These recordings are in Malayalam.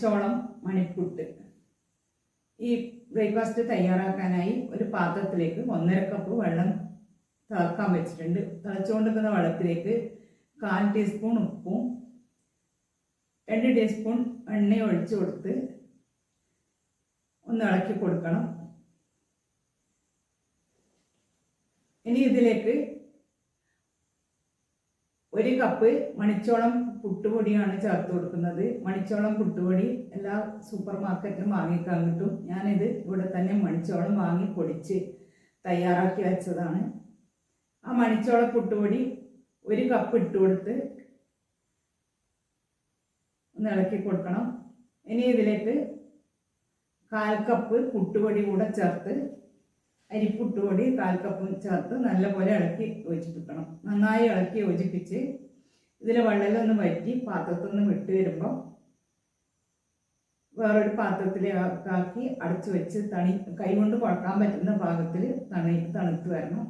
മണിച്ചോളം മണിപ്പുട്ട് ഈ ബ്രേക്ക്ഫാസ്റ്റ് തയ്യാറാക്കാനായി ഒരു പാത്രത്തിലേക്ക് ഒന്നര കപ്പ് വെള്ളം തിളക്കാൻ വെച്ചിട്ടുണ്ട്. തിളച്ചുകൊണ്ടിരിക്കുന്ന വെള്ളത്തിലേക്ക് കാൽ ടീസ്പൂൺ ഉപ്പും രണ്ട് ടീസ്പൂൺ എണ്ണ ഒഴിച്ചു കൊടുത്ത് ഒന്ന് ഇളക്കി കൊടുക്കണം. ഇനി ഇതിലേക്ക് കപ്പ് മണിച്ചോളം പുട്ടുപൊടിയാണ് ചേർത്ത് കൊടുക്കുന്നത്. മണിച്ചോളം പുട്ടുപൊടി എല്ലാ സൂപ്പർ മാർക്കറ്റിലും വാങ്ങിക്കാൻ കിട്ടും. ഞാനിത് ഇവിടെ തന്നെ മണിച്ചോളം വാങ്ങി പൊടിച്ച് തയ്യാറാക്കി വെച്ചതാണ്. ആ മണിച്ചോള പുട്ടുപൊടി ഒരു കപ്പ് ഇട്ട് കൊടുത്ത് ഒന്ന് ഇളക്കി കൊടുക്കണം. ഇനി ഇതിലേക്ക് കാൽ കപ്പ് പുട്ടുപൊടി കൂടെ ചേർത്ത് അരിപ്പുട്ടുപൊടി കാൽ കപ്പ് ചേർത്ത് നല്ലപോലെ ഇളക്കി യോജിപ്പിക്കണം. നന്നായി ഇളക്കി യോജിപ്പിച്ച് ഇതിൽ വെള്ളമൊന്ന് വറ്റി പാത്രത്തിൽ വിട്ട് വരുമ്പോൾ വേറൊരു പാത്രത്തിലാക്കി അടച്ചു വെച്ച് തണി കൈകൊണ്ട് കുഴക്കാൻ പറ്റുന്ന പാകത്തിൽ തണി തണുത്ത് വരണം.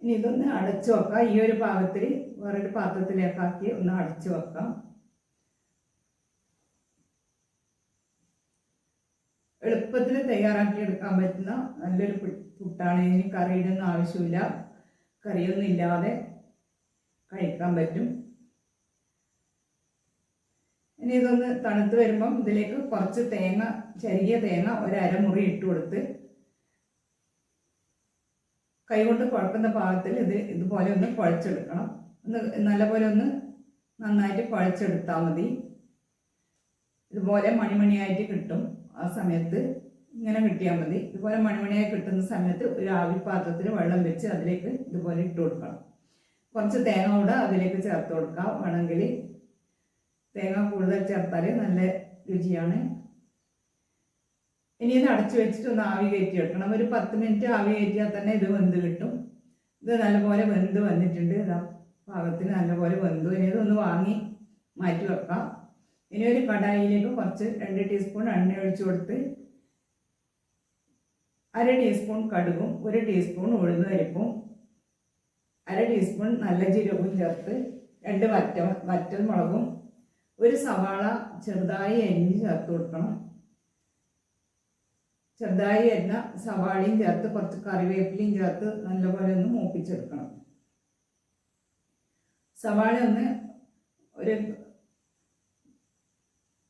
ഇനി ഇതൊന്ന് അടച്ചു വെക്കാം. ഈ ഒരു പാകത്തിൽ വേറൊരു പാത്രത്തിലേക്കാക്കി ഒന്ന് അടച്ചു വെക്കാം. എളുപ്പത്തിൽ തയ്യാറാക്കി എടുക്കാൻ പറ്റുന്ന നല്ലൊരു പുട്ടാണ്. ഇനി കറിയുടെ ആവശ്യമില്ല. കറിയൊന്നും ഇല്ലാതെ കഴിക്കാൻ പറ്റും. ഇനി ഇതൊന്ന് തണുത്ത് വരുമ്പം ഇതിലേക്ക് കുറച്ച് തേങ്ങ ചെറിയ തേങ്ങ ഒരു ഇട്ട് കൊടുത്ത് കൈകൊണ്ട് കുഴക്കുന്ന പാകത്തിൽ ഇത് ഇതുപോലെ ഒന്ന് കുഴച്ചെടുക്കണം. ഒന്ന് നല്ലപോലെ ഒന്ന് നന്നായിട്ട് കുഴച്ചെടുത്താൽ മതി. ഇതുപോലെ മണിമണിയായിട്ട് കിട്ടും ആ സമയത്ത്. ഇങ്ങനെ കിട്ടിയാൽ മതി. ഇതുപോലെ മണിമണിയായി കിട്ടുന്ന സമയത്ത് ഒരു ആവിപാത്രത്തിൽ വെള്ളം വെച്ച് അതിലേക്ക് ഇതുപോലെ ഇട്ട് കൊടുക്കണം. കുറച്ച് തേങ്ങ കൂടെ അതിലേക്ക് ചേർത്ത് കൊടുക്കാം. വേണമെങ്കിൽ തേങ്ങ കൂടുതൽ ചേർത്താൽ നല്ല രുചിയാണ്. ഇനി ഇത് അടച്ചു വെച്ചിട്ട് ഒന്ന് ആവി കയറ്റി വെക്കണം ഒരു പത്ത് മിനിറ്റ് ആവി കയറ്റിയാൽ തന്നെ ഇത് വെന്ത് കിട്ടും. ഇത് നല്ലപോലെ വെന്ത് വന്നിട്ടുണ്ട്. ഇതാ പാകത്തിന് നല്ലപോലെ വെന്തു. ഇനി ഇതൊന്ന് വാങ്ങി മാറ്റി വെക്കാം. ഇനി ഒരു കടായിലേക്ക് കുറച്ച് രണ്ട് ടീസ്പൂൺ എണ്ണ ഒഴിച്ചു കൊടുത്ത് അര ടീസ്പൂൺ കടുകും ഒരു ടീസ്പൂൺ ഉഴുന്ന് പരിപ്പും അര ടീസ്പൂൺ നല്ല ജീരകവും ചേർത്ത് രണ്ട് വറ്റ വറ്റൽ മുളകും ഒരു സവാള ചെറുതായി അരിഞ്ഞ് ചേർത്ത് കൊടുക്കണം. ചെറുതായി അരിഞ്ഞ സവാളയും ചേർത്ത് കുറച്ച് കറിവേപ്പിലയും ചേർത്ത് നല്ലപോലെ ഒന്ന് മൂപ്പിച്ചെടുക്കണം. സവാള ഒന്ന് ഒരു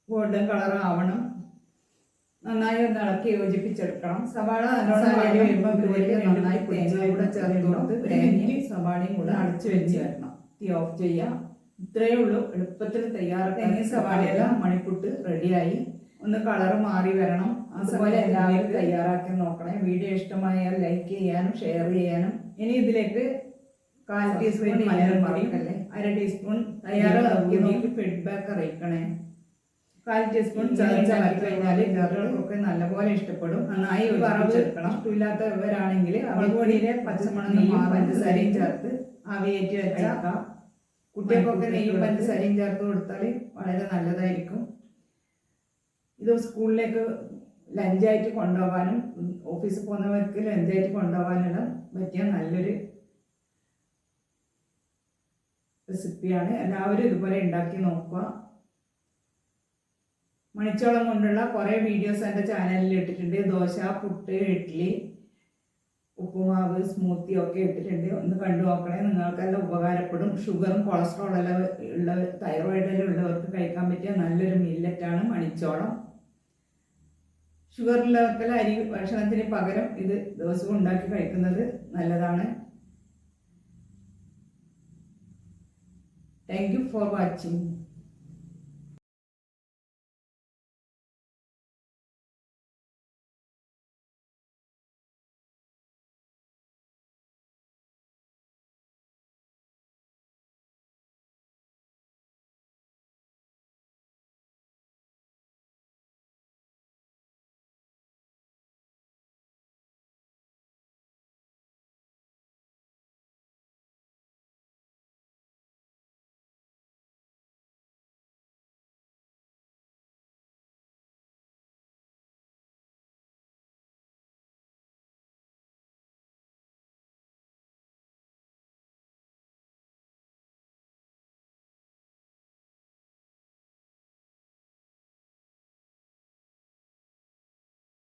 ഗോൾഡൻ കളർ ആവണം നന്നായി ഒന്ന് ഇളക്കി യോജിപ്പിച്ചെടുക്കണം. സവാള നല്ലോണം വഴി വരുമ്പോൾ നന്നായി തേങ്ങ കൂടെ ചേർത്ത് കൊടുത്ത് തേങ്ങയും സവാളയും കൂടെ അടച്ചു വെച്ച് വരണം. തീ ഓഫ് ചെയ്യാം. ഇത്രയേ ഉള്ളൂ. എളുപ്പത്തിൽ തയ്യാറാക്കി. തേങ്ങ സവാളയെല്ലാം മണിക്കൂട്ട് റെഡിയായി. ഒന്ന് കളർ മാറി വരണം. അതുപോലെ എല്ലാവരും തയ്യാറാക്കി നോക്കണേ. വീഡിയോ ഇഷ്ടമായാൽ ലൈക്ക് ചെയ്യാനും ഷെയർ ചെയ്യാനും. ഇനി ഇതിലേക്ക് കാൽ ടീസ്പൂൺ മലയാളം അര ടീസ്പൂൺ തയ്യാറാക്കി നോക്കി ഫീഡ്ബാക്ക് അറിയിക്കണേ. കാൽ ടീസ്പൂൺ ചേർത്ത് കഴിഞ്ഞാൽ ഒക്കെ നല്ലപോലെ ഇഷ്ടപ്പെടും. നന്നായി വറവെടുക്കണം ഇഷ്ടമില്ലാത്തവരാണെങ്കിൽ അവൾപൊടിയിലെ പച്ചമുളകും പഞ്ചസാരയും ചേർത്ത് ആവിയേറ്റി വെച്ചേക്കാം കുട്ടികൾക്കൊക്കെ നെയ്യും പഞ്ചസാരയും ചേർത്ത് കൊടുത്താൽ വളരെ നല്ലതായിരിക്കും. ഇത് സ്കൂളിലേക്ക് ലഞ്ചായിട്ട് കൊണ്ടുപോകാനും ഓഫീസിൽ പോകുന്നവർക്ക് ലഞ്ചായിട്ട് കൊണ്ടുപോകാനുള്ള പറ്റിയ നല്ലൊരു റെസിപ്പിയാണ്. എല്ലാവരും ഇതുപോലെ ഉണ്ടാക്കി നോക്കുക. മണിച്ചോളം കൊണ്ടുള്ള കുറേ വീഡിയോസ് എന്റെ ചാനലിൽ ഇട്ടിട്ടുണ്ട്. ദോശ പുട്ട് ഇഡ്ഡലി ഉപ്പുമാവ് സ്മൂത്തി ഒക്കെ ഇട്ടിട്ടുണ്ട്. ഒന്ന് കണ്ടു നോക്കണേ. നിങ്ങൾക്കെല്ലാം ഉപകാരപ്പെടും. ഷുഗറും കൊളസ്ട്രോൾ എല്ലാം ഉള്ള തൈറോയിഡ് എല്ലാം ഉള്ളവർക്ക് കഴിക്കാൻ പറ്റിയ നല്ലൊരു മില്ലറ്റാണ് മണിച്ചോളം. ഷുഗർ ഉള്ളവർക്കെല്ലാം അരി ഭക്ഷണത്തിന് പകരം ഇത് ദിവസവും ഉണ്ടാക്കി കഴിക്കുന്നത് നല്ലതാണ്. Thank you for watching